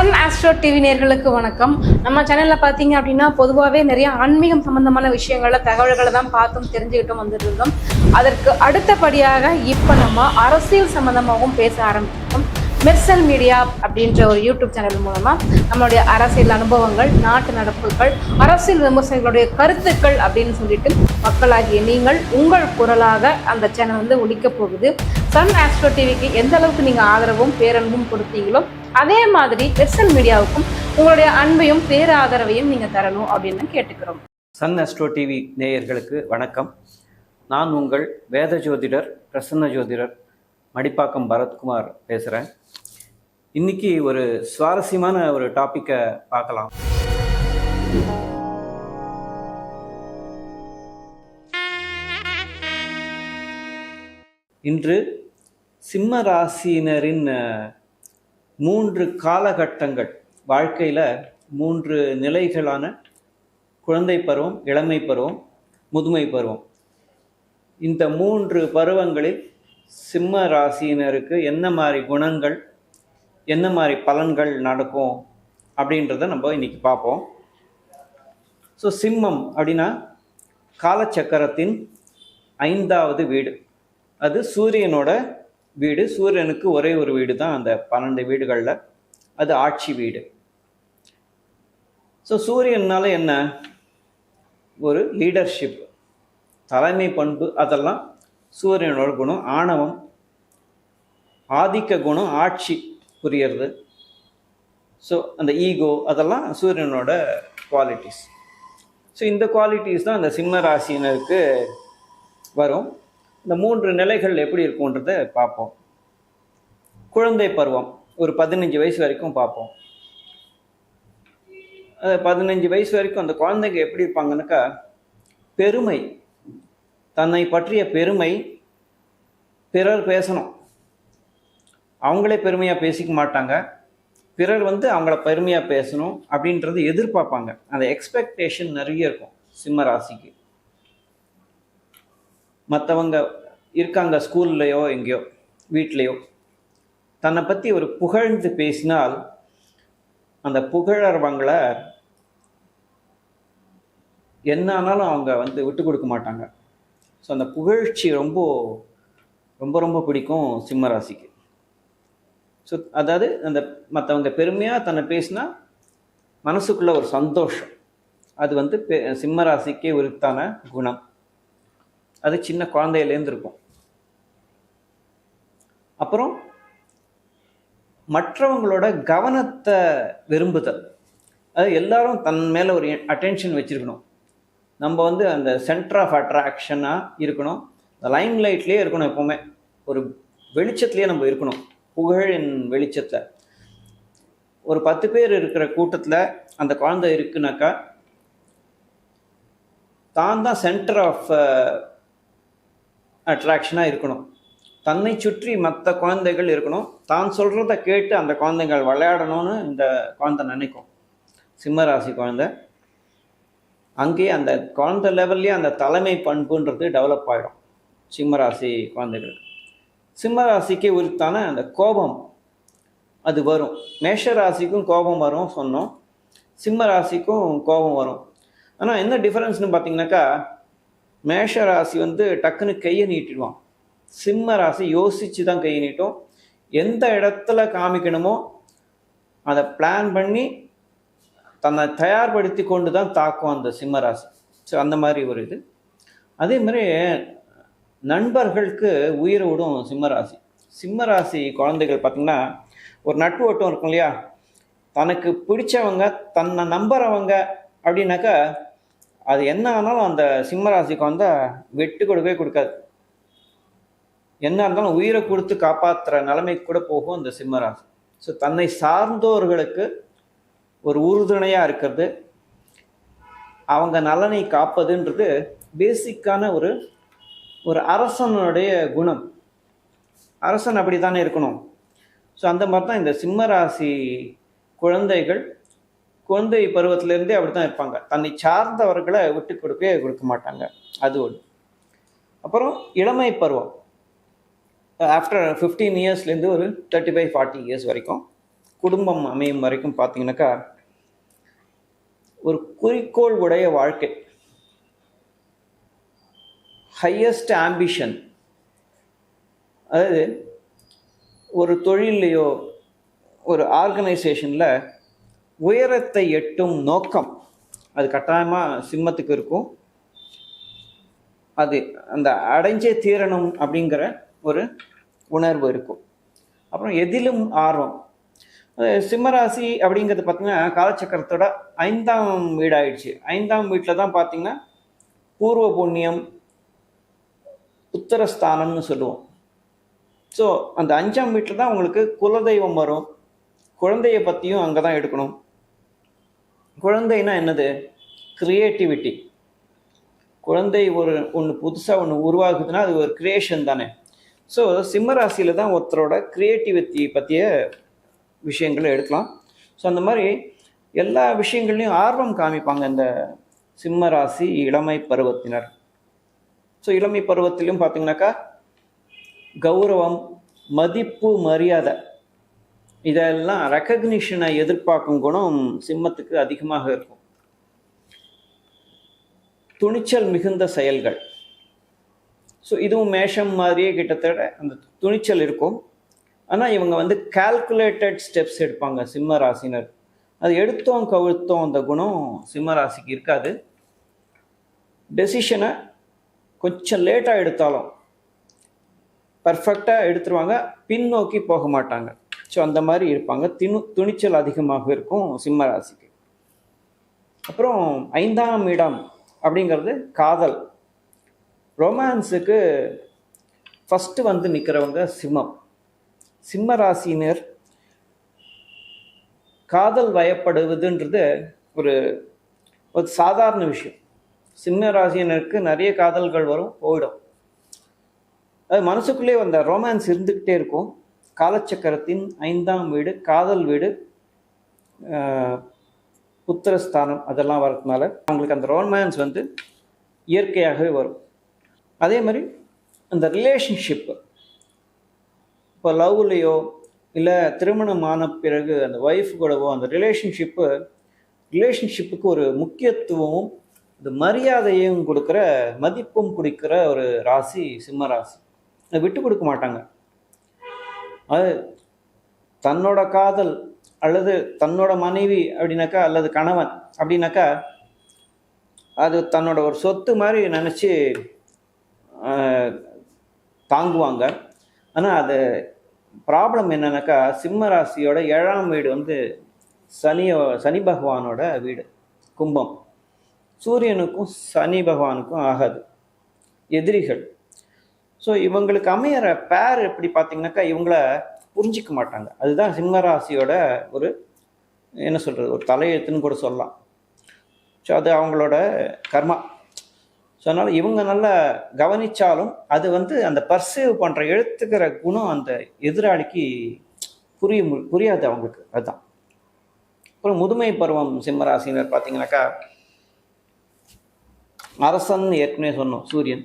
Sun astro TV நேர்களுக்கு வணக்கம். நம்ம சேனலில் பார்த்தீங்க அப்படின்னா பொதுவாகவே நிறைய ஆன்மீகம் சம்பந்தமான விஷயங்கள தகவல்களை தான் பார்த்தும் தெரிஞ்சுக்கிட்டும் வந்துட்டு இருந்தோம் அதற்கு அடுத்தபடியாக இப்போ நம்ம அரசியல் சம்பந்தமாகவும் பேச ஆரம்பித்தோம் மெர்சல் மீடியா அப்படின்ற ஒரு யூடியூப் சேனல் மூலமாக நம்மளுடைய அரசியல் அனுபவங்கள் நாட்டு நடப்புகள் அரசியல் விமர்சகர்களுடைய கருத்துக்கள் அப்படின்னு சொல்லிட்டு மக்களாகிய நீங்கள் உங்கள் குரலாக அந்த சேனல் வந்து ஒழிக்க போகுது. சன் ஆஸ்ட்ரோ டிவிக்கு எந்த அளவுக்கு நீங்கள் ஆதரவும் பேரன்பும் கொடுத்தீங்களோ அதே மாதிரி பெர்சல் மீடியாவுக்கும் உங்களுடைய அன்பையும் பேராதரவையும் நீங்கள் தரணும் அப்படின்னு கேட்டுக்கிறோம். சன் ஆஸ்ட்ரோ டிவி நேயர்களுக்கு வணக்கம். நான் உங்கள் வேத ஜோதிடர் பிரசன்ன ஜோதிடர் மடிப்பாக்கம் பரத்குமார் பேசுகிறேன் இன்னைக்கு ஒரு சுவாரஸ்யமான ஒரு டாப்பிக்கை பார்க்கலாம். இன்று சிம்ம ராசியினரின் மூன்று காலகட்டங்கள். வாழ்க்கையில் மூன்று நிலைகளான குழந்தை பருவம் இளமை பருவம் முதுமை பருவம். இந்த மூன்று பருவங்களில் சிம்ம ராசியினருக்கு என்ன மாதிரி குணங்கள் என்ன மாதிரி பலன்கள் நடக்கும் அப்படின்றத நம்ம இன்னைக்கு பார்ப்போம். ஸோ சிம்மம் அப்படின்னா காலச்சக்கரத்தின் ஐந்தாவது வீடு. அது சூரியனோட வீடு. சூரியனுக்கு ஒரே ஒரு வீடு தான் அந்த பன்னெண்டு வீடுகளில். அது ஆட்சி வீடு. ஸோ சூரியனால் என்ன? ஒரு லீடர்ஷிப் தலைமை பண்பு அதெல்லாம் சூரியனோட குணம் ஆணவம் ஆதிக்க குணம் ஆட்சி புரியறது. ஸோ அந்த ஈகோ அதெல்லாம் சூரியனோட குவாலிட்டிஸ் ஸோ இந்த குவாலிட்டிஸ் தான் அந்த சிம்ம ராசியினருக்கு வரும். இந்த மூன்று நிலைகள் எப்படி இருக்குன்றத பார்ப்போம். குழந்தை பருவம் ஒரு பதினஞ்சு வயசு வரைக்கும் பார்ப்போம். பதினஞ்சு வயசு வரைக்கும் அந்த குழந்தைங்க எப்படி இருப்பாங்கன்னாக்கா பெருமை தன்னை பற்றிய பெருமை பிறர் பேசணும். அவங்களே பெருமையாக பேசிக்க மாட்டாங்க. பிறர் வந்து அவங்கள பெருமையாக பேசணும் அப்படின்றது எதிர்பார்ப்பாங்க. அந்த எக்ஸ்பெக்டேஷன் நிறைய இருக்கும் சிம்ம ராசிக்கு. மற்றவங்க இருக்காங்க ஸ்கூல்லையோ எங்கேயோ வீட்லேயோ. தன்னை பற்றி ஒரு புகழ்ந்து பேசினால் அந்த புகழறவங்கள என்ன ஆனாலும் அவங்க வந்து விட்டு கொடுக்க மாட்டாங்க. ஸோ அந்த புகழ்ச்சி ரொம்ப ரொம்ப ரொம்ப பிடிக்கும் சிம்ம ராசிக்கு. ஸோ அதாவது அந்த மற்றவங்க பெருமையாக தன்னை பேசினா மனசுக்குள்ள ஒரு சந்தோஷம். அது வந்து பெ- சிம்ம ராசிக்கே உரித்தான குணம். அது சின்ன குழந்தையிலேருந்து இருக்கும். அப்புறம் மற்றவங்களோட கவனத்தை விரும்புதல். அது எல்லாரும் தன் மேலே ஒரு அட்டென்ஷன் வச்சுருக்கணும். நம்ம வந்து அந்த சென்டர் ஆஃப் அட்ராக்ஷனாக இருக்கணும். இந்த லைம் லைட்லேயே இருக்கணும் எப்போவுமே. ஒரு வெளிச்சத்துலேயே நம்ம இருக்கணும். புகழின் வெளிச்சத்தில். ஒரு பத்து பேர் இருக்கிற கூட்டத்தில் அந்த குழந்தை இருக்குனாக்கா தான் தான் சென்டர் ஆஃப் அட்ராக்ஷனாக இருக்கணும். தன்னை சுற்றி மற்ற குழந்தைகள் இருக்கணும். தான் சொல்கிறத கேட்டு அந்த குழந்தைகள் விளையாடணும்னு இந்த குழந்தை நினைக்கும். சிம்மராசி குழந்தை அங்கேயே அந்த குழந்தை லெவல்லையே அந்த தலைமை பண்புன்றது டெவலப் ஆகிடும் சிம்மராசி குழந்தைகளுக்கு சிம்மராசிக்கு உரித்தான அந்த கோபம் அது வரும். மேஷ ராசிக்கும் கோபம் வரும் சொன்னோம். சிம்ம ராசிக்கும் கோபம் வரும். ஆனால் என்ன டிஃப்ரென்ஸ்னு பார்த்தீங்கன்னாக்கா மேஷ ராசி வந்து டக்குன்னு கையை நீட்டிடுவான். சிம்ம ராசி யோசித்து தான் கையை நீட்டும். எந்த இடத்துல காமிக்கணுமோ அதை பிளான் பண்ணி தன்னை தயார்படுத்தி கொண்டு தான் தாக்கும் அந்த சிம்ம ராசி. ஸோ அந்த மாதிரி ஒரு இது. அதே மாதிரி நண்பர்களுக்கு உயிரை விடும் சிம்மராசி சிம்மராசி குழந்தைகள் பார்த்திங்கன்னா ஒரு நட்பு வட்டம் இருக்கும் இல்லையா? தனக்கு பிடிச்சவங்க தன்னை நம்புறவங்க அப்படின்னாக்கா அது என்ன ஆனாலும் அந்த சிம்மராசிக்கு வந்து வெட்டு கொடுக்கவே கொடுக்காது. என்ன இருந்தாலும் உயிரை கொடுத்து காப்பாற்றுற நிலைமைக்கு கூட போகும் அந்த சிம்மராசி. ஸோ தன்னை சார்ந்தோர்களுக்கு ஒரு உறுதுணையாக இருக்கிறது. அவங்க நலனை காப்பதுன்றது பேசிக்கான ஒரு ஒரு அரசனுடைய குணம். அரசன் அப்படி தானே இருக்கணும். ஸோ அந்த மாதிரி தான் இந்த சிம்மராசி குழந்தைகள் குழந்தை பருவத்திலேருந்தே அப்படி தான் இருப்பாங்க. தன்னை சார்ந்தவர்களை விட்டு கொடுக்கவே கொடுக்க மாட்டாங்க. அது ஒன்று அப்புறம் இளமை பருவம். ஆஃப்டர் ஃபிஃப்டீன் இயர்ஸ்லேருந்து ஒரு தேர்ட்டி ஃபைவ் ஃபார்ட்டி இயர்ஸ் வரைக்கும் குடும்பம் அமையும் வரைக்கும் பார்த்தீங்கன்னாக்கா ஒரு குறிக்கோள் உடைய வாழ்க்கை. ஹையஸ்ட் ஆம்பிஷன் அதாவது ஒரு தொழிலையோ ஒரு ஆர்கனைசேஷனில் உயரத்தை எட்டும் நோக்கம். அது கட்டாயமாக சிம்மத்துக்கு இருக்கும். அது அந்த அடைஞ்சே தீரணும் அப்படிங்கிற ஒரு உணர்வு இருக்கும். அப்புறம் எதிலும் ஆர்வம். சிம்மராசி அப்படிங்கிறது பார்த்தீங்கன்னா காலச்சக்கரத்தோட ஐந்தாம் வீடாயிடுச்சு. ஐந்தாம் வீட்டில் தான் பார்த்தீங்கன்னா பூர்வ புண்ணியம் உத்தரஸ்தானம்னு சொல்லுவோம். ஸோ அந்த அஞ்சாம் வீட்டில் தான் உங்களுக்கு குலதெய்வம் வரும். குழந்தைய பற்றியும் அங்கே தான் எடுக்கணும். குழந்தைனா என்னது? க்ரியேட்டிவிட்டி குழந்தை ஒரு ஒன்று புதுசாக ஒன்று உருவாகுதுன்னா அது ஒரு க்ரியேஷன் தானே. ஸோ சிம்ம ராசியில் தான் ஒருத்தரோட க்ரியேட்டிவிட்டி பற்றிய விஷயங்களை எடுக்கலாம். ஸோ அந்த மாதிரி எல்லா விஷயங்கள்லையும் ஆர்வம் காமிப்பாங்க இந்த சிம்ம ராசி இளமை பருவத்தினர். ஸோ இளமை பருவத்திலும் பார்த்தீங்கன்னாக்கா கௌரவம் மதிப்பு மரியாதை இதெல்லாம் ரெக்கக்னிஷனை எதிர்பார்க்கும் குணம் சிம்மத்துக்கு அதிகமாக இருக்கும். துணிச்சல் மிகுந்த செயல்கள். ஸோ இதுவும் மேஷம் மாதிரியே கிட்டத்தட்ட அந்த துணிச்சல் இருக்கும். ஆனால் இவங்க வந்து கால்குலேட்டட் ஸ்டெப்ஸ் எடுப்பாங்க சிம்ம ராசினர் அது எடுத்தோம் கவிழ்த்தோம் அந்த குணம் சிம்ம ராசிக்கு இருக்காது. டெசிஷனை கொஞ்சம் லேட்டாக எடுத்தாலும் பர்ஃபெக்டாக எடுத்துருவாங்க. பின்னோக்கி போக மாட்டாங்க. ஸோ அந்த மாதிரி இருப்பாங்க. திணு துணிச்சல் அதிகமாக இருக்கும் சிம்ம ராசிக்கு. அப்புறம் ஐந்தாம் இடம் அப்படிங்கிறது காதல். ரொமான்ஸுக்கு ஃபஸ்ட்டு வந்து நிற்கிறவங்க சிம்மம். சிம்ம ராசினர் காதல் வயப்படுவதுன்றது ஒரு ஒரு சாதாரண விஷயம். சிம்ம ராசியினருக்கு நிறைய காதல்கள் வரும் போயிடும். அது மனசுக்குள்ளே அந்த ரொமான்ஸ் இருந்துக்கிட்டே இருக்கும். காலச்சக்கரத்தின் ஐந்தாம் வீடு காதல் வீடு புத்திரஸ்தானம் அதெல்லாம் வரதுனால அவங்களுக்கு அந்த ரொமான்ஸ் வந்து இயற்கையாகவே வரும். அதே மாதிரி அந்த ரிலேஷன்ஷிப்பு இப்போ லவ்லேயோ இல்லை திருமணம் ஆன பிறகு அந்த ஒய்ஃப் கூடவோ அந்த ரிலேஷன்ஷிப்பு ரிலேஷன்ஷிப்புக்கு ஒரு முக்கியத்துவமும் இந்த மரியாதையும் கொடுக்குற மதிப்பும் கொடுக்குற ஒரு ராசி சிம்ம ராசி. அதை விட்டு கொடுக்க மாட்டாங்க. அது தன்னோட காதல் அல்லது தன்னோட மனைவி அப்படின்னாக்கா அல்லது கணவன் அப்படின்னாக்கா அது தன்னோட ஒரு சொத்து மாதிரி நினச்சி தாங்குவாங்க. ஆனால் அது ப்ராப்ளம் என்னன்னாக்கா சிம்ம ராசியோட ஏழாம் வீடு வந்து சனியோ சனி பகவானோட வீடு கும்பம். சூரியனுக்கும் சனி பகவானுக்கும் ஆகாது. எதிரிகள். ஸோ இவங்களுக்கு அமையிற பேர் எப்படி பார்த்தீங்கன்னாக்கா இவங்கள புரிஞ்சிக்க மாட்டாங்க. அதுதான் சிம்மராசியோட ஒரு என்ன சொல்கிறது ஒரு தலையெழுத்துன்னு கூட சொல்லலாம். ஸோ அது அவங்களோட கர்மா. ஸோ அதனால் இவங்க நல்லா கவனித்தாலும் அது வந்து அந்த பர்சீவ் பண்ணுற எழுத்துக்கிற குணம் அந்த எதிராளிக்கு புரிய புரியாது அவங்களுக்கு. அதுதான். அப்புறம் முதுமை பருவம் சிம்மராசினர் பார்த்தீங்கன்னாக்கா அரசன் ஏற்கனவே சொன்னோம் சூரியன்.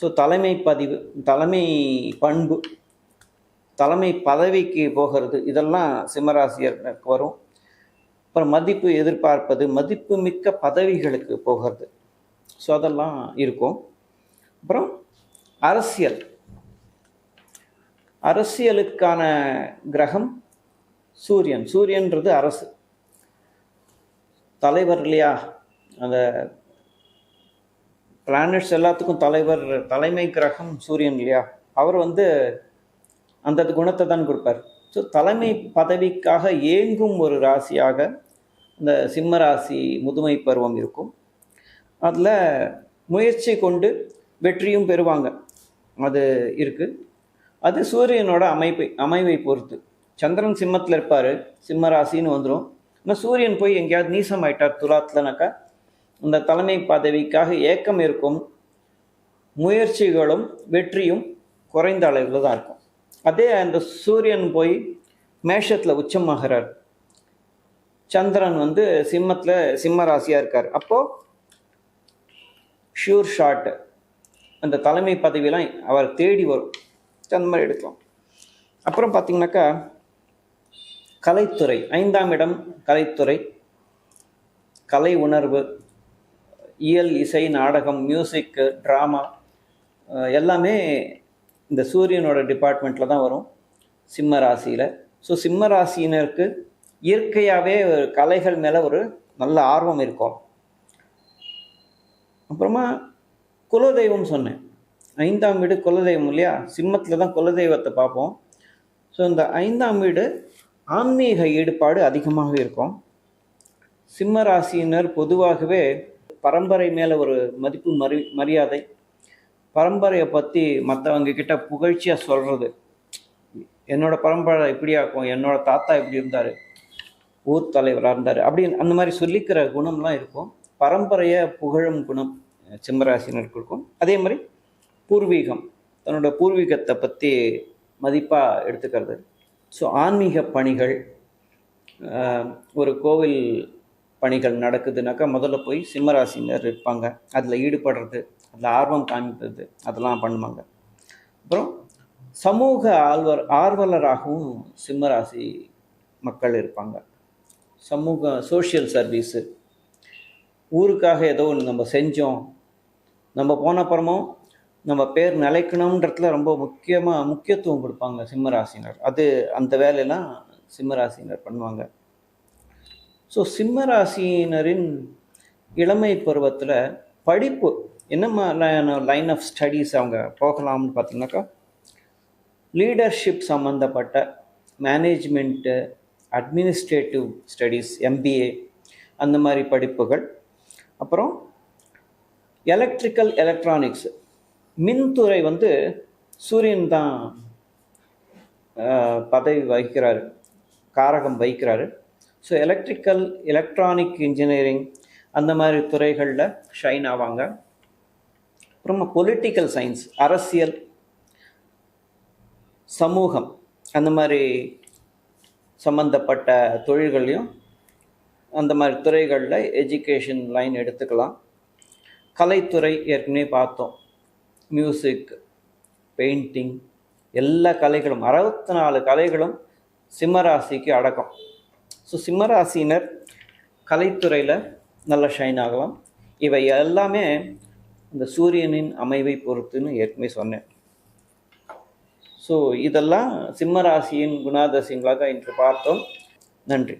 ஸோ தலைமை பதிவு தலைமை பண்பு தலைமை பதவிக்கு போகிறது இதெல்லாம் சிம்மராசியருக்கு வரும். அப்புறம் மதிப்பு எதிர்பார்ப்பது மதிப்பு மிக்க பதவிகளுக்கு போகிறது. ஸோ அதெல்லாம் இருக்கும். அப்புறம் அரசியல். அரசியலுக்கான கிரகம் சூரியன். சூரியன்றது அரசு. தலைவர் இல்லையா அந்த பிளானட்ஸ் எல்லாத்துக்கும் தலைவர் தலைமை கிரகம் சூரியன் இல்லையா? அவர் வந்து அந்த குணத்தை தான் கொடுப்பார். ஸோ தலைமை பதவிக்காக ஏங்கும் ஒரு ராசியாக இந்த சிம்ம ராசி முதுமை பருவம் இருக்கும். அதில் முயற்சி கொண்டு வெற்றியும் பெறுவாங்க. அது இருக்குது அது சூரியனோட அமைப்பை அமைவை பொறுத்து. சந்திரன் சிம்மத்தில் இருப்பார். சிம்ம ராசின்னு வந்துடும் ஆனால் சூரியன் போய் எங்கேயாவது நீசம் ஆயிட்டார் துலாத்துலனாக்கா இந்த தலைமை பதவிக்காக ஏக்கம் இருக்கும் முயற்சிகளும் வெற்றியும் குறைந்த அளவில் தான் இருக்கும். அதே அந்த சூரியன் போய் மேஷத்தில் உச்சமாகிறார். சந்திரன் வந்து சிம்மத்தில் சிம்ம ராசியாக இருக்கார். அப்போது ஷூர் ஷாட் அந்த தலைமை பதவியெல்லாம் அவர் தேடி வரும். அந்த மாதிரி எடுக்கலாம். அப்புறம் பார்த்திங்கனாக்கா கலைத்துறை ஐந்தாம் இடம் கலைத்துறை கலை உணர்வு இயல் இசை நாடகம் மியூசிக்கு ட்ராமா எல்லாமே இந்த சூரியனோட டிபார்ட்மெண்ட்டில் தான் வரும் சிம்ம ராசியில். ஸோ சிம்ம ராசியினருக்கு இயற்கையாகவே கலைகள் மேலே ஒரு நல்ல ஆர்வம் இருக்கும். அப்புறமா குலதெய்வம் சொன்னேன். ஐந்தாம் வீடு குலதெய்வம் இல்லையா? சிம்மத்தில் தான் குலதெய்வத்தை பார்ப்போம். ஸோ இந்த ஐந்தாம் வீடு ஆன்மீக ஈடுபாடு அதிகமாக இருக்கும். சிம்ம ராசியினர் பொதுவாகவே பரம்பரை மேலே ஒரு மதிப்பு மரி மரியாதை. பரம்பரையை பற்றி மற்றவங்க கிட்ட புகழ்ச்சியாக சொல்கிறது என்னோட பரம்பரை இப்படி இருக்கும் என்னோட தாத்தா இப்படி இருந்தார் ஊர் தலைவராக இருந்தார் அப்படின்னு அந்த மாதிரி சொல்லிக்கிற குணம்லாம் இருக்கும். பரம்பரையை புகழும் குணம் சிம்மராசினருக்கு இருக்கும். அதே மாதிரி பூர்வீகம் தன்னோட பூர்வீகத்தை பற்றி மதிப்பாக எடுத்துக்கிறது. ஸோ ஆன்மீக பணிகள் ஒரு கோவில் பணிகள் நடக்குதுனாக்கா முதல்ல போய் சிம்மராசினர் இருப்பாங்க. அதில் ஈடுபடுறது அதில் ஆர்வம் காமிப்பது அதெல்லாம் பண்ணுவாங்க. அப்புறம் சமூக ஆழ்வர் ஆர்வலராகவும் சிம்மராசி மக்கள் இருப்பாங்க. சமூக சோஷியல் சர்வீஸு ஊருக்காக ஏதோ ஒன்று நம்ம செஞ்சோம். நம்ம போன அப்புறமும் நம்ம பேர் நிலைக்கணுன்றதுல ரொம்ப முக்கியமாக முக்கியத்துவம் கொடுப்பாங்க சிம்மராசினர் அது அந்த வேலையெல்லாம் சிம்மராசினர் பண்ணுவாங்க. ஸோ சிம்மராசினரின் இளமை பருவத்தில் படிப்பு என்ன மாதிரியான லைன் ஆஃப் ஸ்டடீஸ் அவங்க போகலாம்னு பார்த்தீங்கன்னாக்கா லீடர்ஷிப் சம்மந்தப்பட்ட மேனேஜ்மெண்ட்டு அட்மினிஸ்ட்ரேட்டிவ் ஸ்டடீஸ் எம்பிஏ அந்த மாதிரி படிப்புகள். அப்புறம் எலக்ட்ரிக்கல் எலக்ட்ரானிக்ஸ் மின்துறை வந்து சூரியன் தான் பதவி வகிக்கிறாரு காரகம் வகிக்கிறாரு. ஸோ எலக்ட்ரிக்கல் எலக்ட்ரானிக் இன்ஜினியரிங் அந்த மாதிரி துறைகளில் ஷைன் ஆவாங்க. அப்புறமா பொலிட்டிக்கல் சயின்ஸ் அரசியல் சமூகம் அந்த மாதிரி சம்மந்தப்பட்ட தொழில்களையும் அந்த மாதிரி துறைகளில் எஜுகேஷன் லைன் எடுத்துக்கலாம். கலைத்துறை ஏற்கனவே பார்த்தோம். மியூசிக் பெயிண்டிங் எல்லா கலைகளும் அறுபத்தி நாலு கலைகளும் சிம்மராசிக்கு அடக்கம். ஸோ சிம்மராசினர் கலைத்துறையில் நல்லா ஷைன் ஆகலாம். இவை எல்லாமே இந்த சூரியனின் அமைவை பொறுத்துன்னு ஏற்கனவே சொன்னேன். ஸோ இதெல்லாம் சிம்மராசியின் குணாதசியங்களாக இன்று பார்த்தோம். நன்றி.